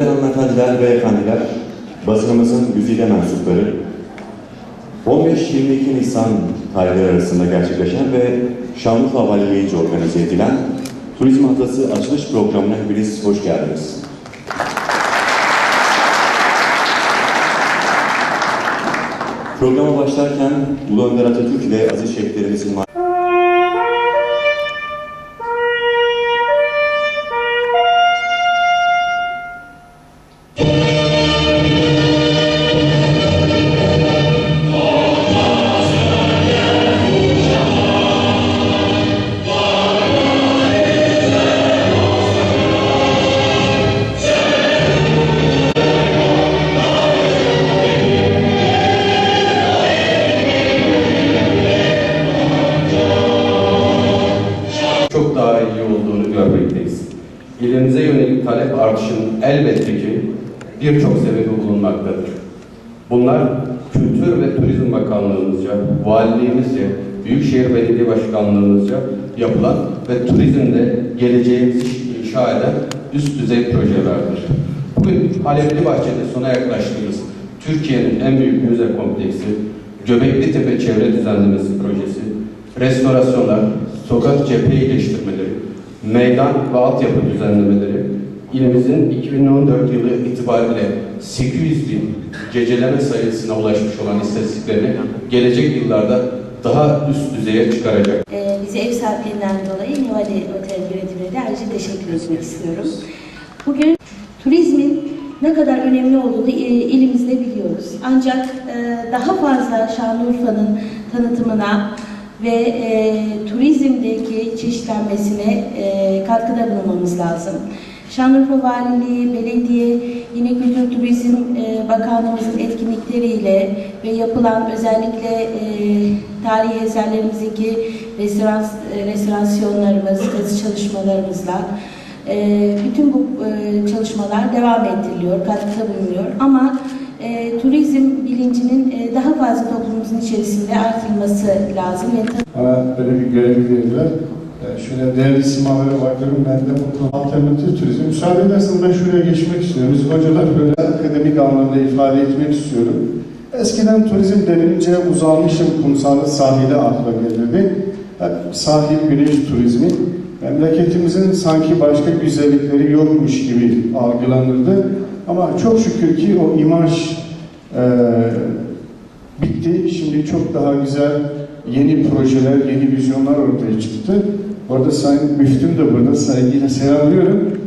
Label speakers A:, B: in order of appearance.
A: Hanımefendiler ve efendiler, basınımızın güzide mensupları, 15-22 Nisan tarihleri arasında gerçekleşen ve Şanlıurfa Valiliğince organize edilen Turizm Haftası açılış programına hepiniz hoş geldiniz. Programa başlarken Ulu Önder Atatürk ve aziz şehitlerimizin
B: daha iyi olduğunu görmekteyiz. İlimize yönelik talep artışının elbette ki birçok sebebi bulunmaktadır. Bunlar Kültür ve Turizm Bakanlığımızca, valiliğimizce, Büyükşehir Belediye Başkanlığımızca yapılan ve turizmde geleceğimizi inşa eden üst düzey projelerdir. Bugün Halepli Bahçe'de sona yaklaştığımız Türkiye'nin en büyük müze kompleksi, Göbekli Tepe Çevre Düzenlemesi Projesi, restorasyonlar, sokak cephe iyileştirmeleri, meydan ve altyapı düzenlemeleri, ilimizin 2014 yılı itibariyle 800 bin geceleme sayısına ulaşmış olan istatistiklerini gelecek yıllarda daha üst düzeye çıkaracak.
C: Ee, bize ev sahipliğinden dolayı Nivali Otel yönetimine de ayrıca teşekkür etmek istiyorum. Bugün turizmin ne kadar önemli olduğunu e, ilimizde biliyoruz. Ancak e, daha fazla Şanlıurfa'nın tanıtımına ve e, turizmdeki çeşitlenmesine e, katkıda bulunmamız lazım. Şanlıurfa Valiliği, Belediye, yine Kültür Turizm e, Bakanlığımızın etkinlikleriyle ve yapılan özellikle e, tarihi eserlerimizdeki e, restorasyonlarımız, kazı çalışmalarımızla e, bütün bu e, çalışmalar devam ettiriliyor, katkıda bulunuyor. Ama e, turizm bilincinin e, daha fazla toplumumuzun içerisinde artırılması lazım
D: Bana böyle bir görev verdiler. Ee, Şöyle değerli simalara bakıyorum, ben de mutlu. Alternatif turizm. Müsaade edersen ben şuraya geçmek istiyorum. Biz hocalar böyle akademik anlamda ifade etmek istiyorum. Eskiden turizm denilince uzanmışım kumsalı sahile akla gelirdi. Hep sahil güneş turizmi. Memleketimizin sanki başka güzellikleri yokmuş gibi algılanırdı. Ama çok şükür ki o imaj e, bitti. Şimdi çok daha güzel yeni projeler, yeni vizyonlar ortaya çıktı. Orada Sayın Müftüm de burada saygıyla selamlıyorum.